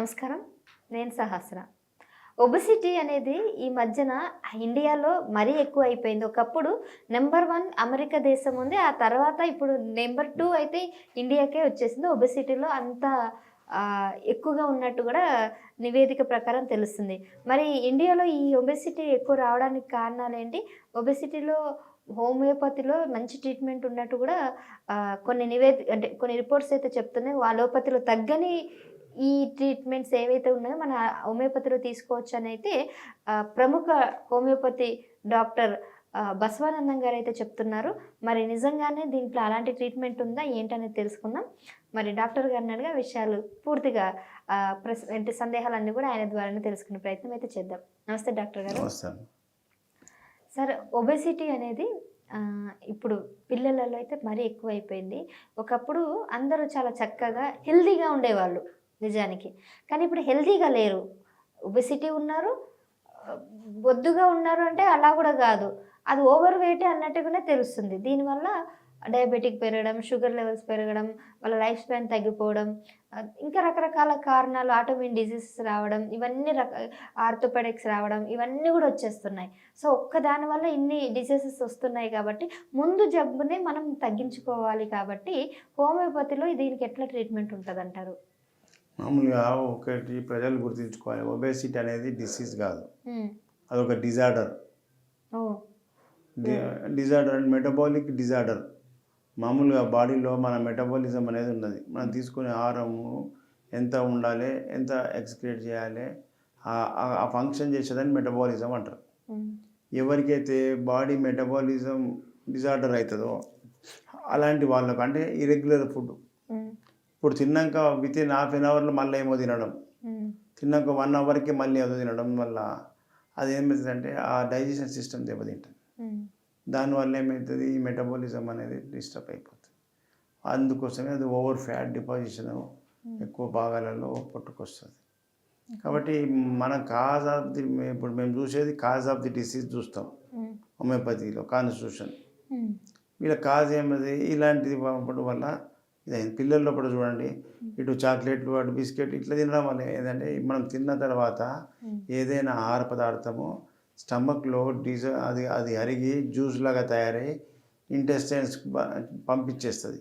నమస్కారం. నేను సహస్ర. ఒబిసిటీ అనేది ఈ మధ్యన ఇండియాలో మరీ ఎక్కువ అయిపోయింది ఒకప్పుడు నెంబర్ వన్ అమెరికా దేశం ఉంది. ఆ తర్వాత ఇప్పుడు నెంబర్ టూ అయితే ఇండియాకే వచ్చేసింది. ఒబిసిటీలో అంత ఎక్కువగా ఉన్నట్టు కూడా నివేదిక ప్రకారం తెలుస్తుంది. మరి ఇండియాలో ఈ ఒబెసిటీ ఎక్కువ రావడానికి కారణాలు ఏంటి? ఒబెసిటీలో హోమియోపతిలో మంచి ట్రీట్మెంట్ ఉన్నట్టు కూడా కొన్ని నివేది అంటే కొన్ని రిపోర్ట్స్ అయితే చెప్తున్నాయి. అలోపతిలో తగ్గని ఈ ట్రీట్మెంట్స్ ఏవైతే ఉన్నాయో మన హోమియోపతిలో తీసుకోవచ్చు అని అయితే ప్రముఖ హోమియోపతి డాక్టర్ బసవానందం గారు అయితే చెప్తున్నారు. మరి నిజంగానే దీంట్లో అలాంటి ట్రీట్మెంట్ ఉందా? ఏంటనేది తెలుసుకుందాం. మరి డాక్టర్ గారిని అడిగా విషయాలు పూర్తిగా ప్రస్ అంటే సందేహాలన్నీ కూడా ఆయన ద్వారానే తెలుసుకునే ప్రయత్నం అయితే చేద్దాం. నమస్తే డాక్టర్ గారు. సార్ ఒబెసిటీ అనేది ఇప్పుడు పిల్లలలో అయితే మరీ ఎక్కువ అయిపోయింది ఒకప్పుడు అందరూ చాలా చక్కగా హెల్తీగా ఉండేవాళ్ళు. నిజానికి. కానీ ఇప్పుడు హెల్తీగా లేరు. ఒబెసిటీ ఉన్నారు బొద్దుగా ఉన్నారు అంటే అలా కూడా కాదు. అది ఓవర్ వెయిట్ అన్నట్టుగానే తెలుస్తుంది. దీనివల్ల డయాబెటిక్ పెరగడం షుగర్ లెవెల్స్ పెరగడం వాళ్ళ లైఫ్ స్పాన్ తగ్గిపోవడం ఇంకా రకరకాల కారణాలు ఆటోమిన్ డిసీజెస్ రావడం ఇవన్నీ రక ఆర్థోపెడిక్స్ రావడం ఇవన్నీ కూడా వచ్చేస్తున్నాయి. సో ఒక్క దానివల్ల ఇన్ని డిసీజెస్ వస్తున్నాయి కాబట్టి ముందు జబ్బునే మనం తగ్గించుకోవాలి కాబట్టి హోమియోపతిలో దీనికి ఎట్లా ట్రీట్మెంట్ ఉంటుంది అంటారు మామూలుగా ఒకటి ప్రజలు గుర్తుంచుకోవాలి. ఒబేసిటీ అనేది డిసీజ్ కాదు. అదొక disorder. Disorder and metabolic disorder. మామూలుగా బాడీలో మన మెటబాలిజం అనేది ఉన్నది. మనం తీసుకునే ఆహారము ఎంత ఉండాలి ఎంత ఎక్స్క్రియేట్ చేయాలి ఆ- ఫంక్షన్ చేసేదాన్ని మెటబాలిజం అంటారు. ఎవరికైతే బాడీ మెటబాలిజం డిజార్డర్ అవుతుందో అలాంటి వాళ్ళకు అంటే ఇరెగ్యులర్ ఫుడ్ ఇప్పుడు తిన్నాక విత్ ఇన్ హాఫ్ అన్ అవర్లో మళ్ళీ ఏమో తినడం. తిన్నాక వన్ అవర్కి మళ్ళీ ఏదో తినడం వల్ల అది ఏమవుతుందంటే ఆ డైజెషన్ సిస్టమ్ దెబ్బతింటుంది. దానివల్ల ఏమవుతుంది ఈ మెటబాలిజం అనేది డిస్టర్బ్ అయిపోతుంది. అందుకోసమే అది ఓవర్ ఫ్యాట్ డిపాజిషన్ ఎక్కువ భాగాలలో పుట్టుకొస్తుంది. కాబట్టి మన కాజ్ ఆఫ్ ది ఇప్పుడు మేము చూసేది కాజ్ ఆఫ్ ది డిసీజ్ చూస్తాం. హోమియోపతిలో కాన్స్టిట్యూషన్. వీళ్ళ కాజ్ ఏమది? ఇలాంటిది పంపడం వల్ల ఇదైంది పిల్లల్లో కూడా చూడండి. ఇటు చాక్లెట్లు అటు బిస్కెట్ ఇట్లా తినడం వల్ల ఏంటంటే మనం తిన్న తర్వాత ఏదైనా ఆహార పదార్థము స్టమక్లో డిజ అది అది అరిగి జ్యూస్ లాగా తయారై ఇంటెస్టైన్స్ పంపించేస్తుంది.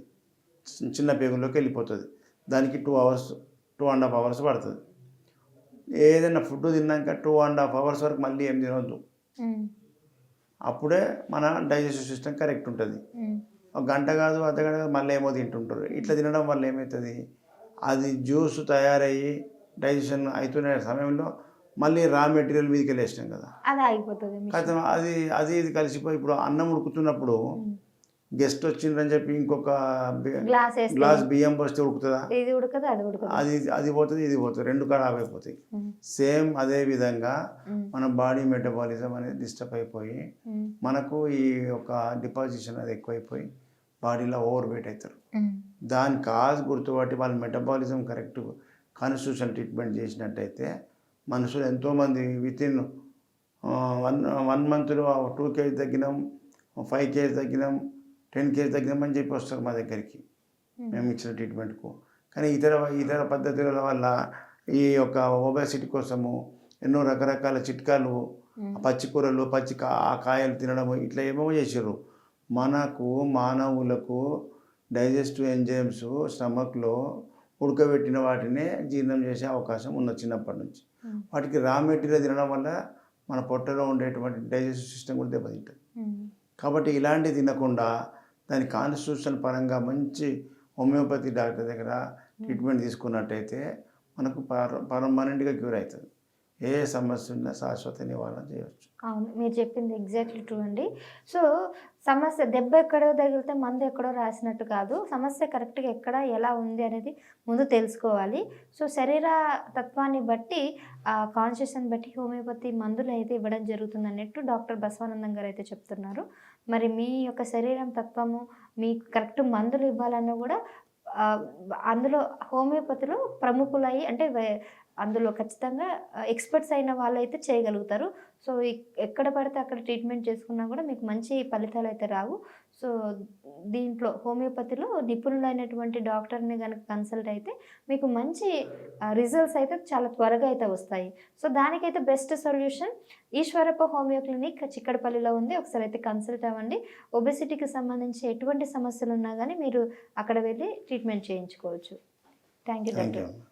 చిన్న పేగుల్లోకి వెళ్ళిపోతుంది. దానికి two hours two and half hours పడుతుంది. ఏదైనా ఫుడ్ తిన్నాక టూ అండ్ హాఫ్ అవర్స్ వరకు మళ్ళీ ఏం తినవద్దు ఉమ్, అప్పుడే మన డైజెస్టివ్ సిస్టమ్ కరెక్ట్ ఉంటుంది. ఒక గంట కాదు అర్ధ గంట కాదు మళ్ళీ ఏమో తింటుంటారు. ఇట్లా తినడం వల్ల ఏమవుతుంది అది జ్యూస్ తయారయ్యి డైజెషన్ అవుతున్న సమయంలో మళ్ళీ రా మెటీరియల్ మీదకి వెళ్ళేసినాం కదా. అది అది అది ఇది కలిసిపోయి ఇప్పుడు అన్నం ఉడుకుతున్నప్పుడు గెస్ట్ వచ్చిండ్రని చెప్పి ఇంకొక గ్లాస్ బియ్యం పోస్తే ఉడుకుతుందా? ఇది ఉడకదు అది ఉడకదు. అది అది పోతుంది ఇది పోతుంది రెండు ఖరాబ్ అయిపోతాయి. సేమ్ అదే విధంగా మన బాడీ మెటబాలిజం అనేది డిస్టర్బ్ అయిపోయి మనకు ఈ యొక్క డిపాజిషన్ అది ఎక్కువైపోయి బాడీలో ఓవర్ వెయిట్ అవుతారు దాని కాజ్ గుర్తుపట్టి వాళ్ళ మెటబాలిజం కరెక్ట్ కాన్స్టిట్యూషన్ ట్రీట్మెంట్ చేసినట్టయితే మనుషులు ఎంతోమంది విత్ ఇన్ వన్ వన్ మంత్లో టూ కేజీ తగ్గినాం ఫైవ్ కేజీ తగ్గినాం టెన్ కేజీ తగ్గినాం అని చెప్పి వస్తారు మా దగ్గరికి. మేము ఇచ్చిన ట్రీట్మెంట్కు. కానీ ఇతర ఇతర పద్ధతుల వల్ల ఈ యొక్క ఒబేసిటీ కోసము ఎన్నో రకరకాల చిట్కాలు ఉమ్, పచ్చి కూరలు పచ్చి కా ఆ కాయలు తినడము ఇట్లా ఏమేమో చేసారు మనకు మానవులకు డైజెస్టివ్ ఎంజైమ్స్ స్టమక్లో ఉడకబెట్టిన వాటినే జీర్ణం చేసే అవకాశం ఉన్న చిన్నప్పటి నుంచి. వాటికి రా మెటీరియల్ తినడం వల్ల మన పొట్టలో ఉండేటువంటి డైజెస్టివ్ సిస్టమ్ కూడా దెబ్బతింటుంది. కాబట్టి ఇలాంటివి తినకుండా దాని కాన్స్టిట్యూషన్ పరంగా మంచి హోమియోపతి డాక్టర్ దగ్గర ట్రీట్మెంట్ తీసుకున్నట్టయితే మనకు పర్ పర్మనెంట్గా క్యూర్ అవుతుంది. ఏ సమస్య ఉన్నా శాశ్వత నివారణ చేయవచ్చు అవును మీరు చెప్పింది ఎగ్జాక్ట్లీ ట్రూ అండి. సో సమస్య దెబ్బ ఎక్కడో తగిలితే మందు ఎక్కడో రాసినట్టు కాదు సమస్య కరెక్ట్గా ఎక్కడ ఎలా ఉంది అనేది ముందు తెలుసుకోవాలి. సో శరీర తత్వాన్ని బట్టి కాన్షియస్ని బట్టి హోమియోపతి మందులు అయితే ఇవ్వడం జరుగుతుంది అన్నట్టు డాక్టర్ బసవానందం గారు అయితే చెప్తున్నారు. మరి మీ యొక్క శరీరం తత్వము మీకు కరెక్ట్ మందులు ఇవ్వాలన్నా కూడా అందులో హోమియోపతిలో ప్రముఖులై అంటే వే- అందులో ఖచ్చితంగా ఎక్స్పర్ట్స్ అయిన వాళ్ళు అయితే చేయగలుగుతారు. సో ఎక్కడ పడితే అక్కడ ట్రీట్మెంట్ చేసుకున్నా కూడా మీకు మంచి ఫలితాలు అయితే రావు. సో దీంట్లో హోమియోపతిలో నిపుణులైనటువంటి డాక్టర్ని కనుక కన్సల్ట్ అయితే మీకు మంచి రిజల్ట్స్ అయితే చాలా త్వరగా అయితే వస్తాయి. సో దానికైతే best solution Eshwarappa homeo clinic చిక్కడపల్లిలో ఉంది. ఒకసారి అయితే కన్సల్ట్ అవ్వండి. ఒబెసిటీకి సంబంధించి ఎటువంటి సమస్యలు ఉన్నా కానీ మీరు అక్కడ వెళ్ళి ట్రీట్మెంట్ చేయించుకోవచ్చు. Thank you thank doctor you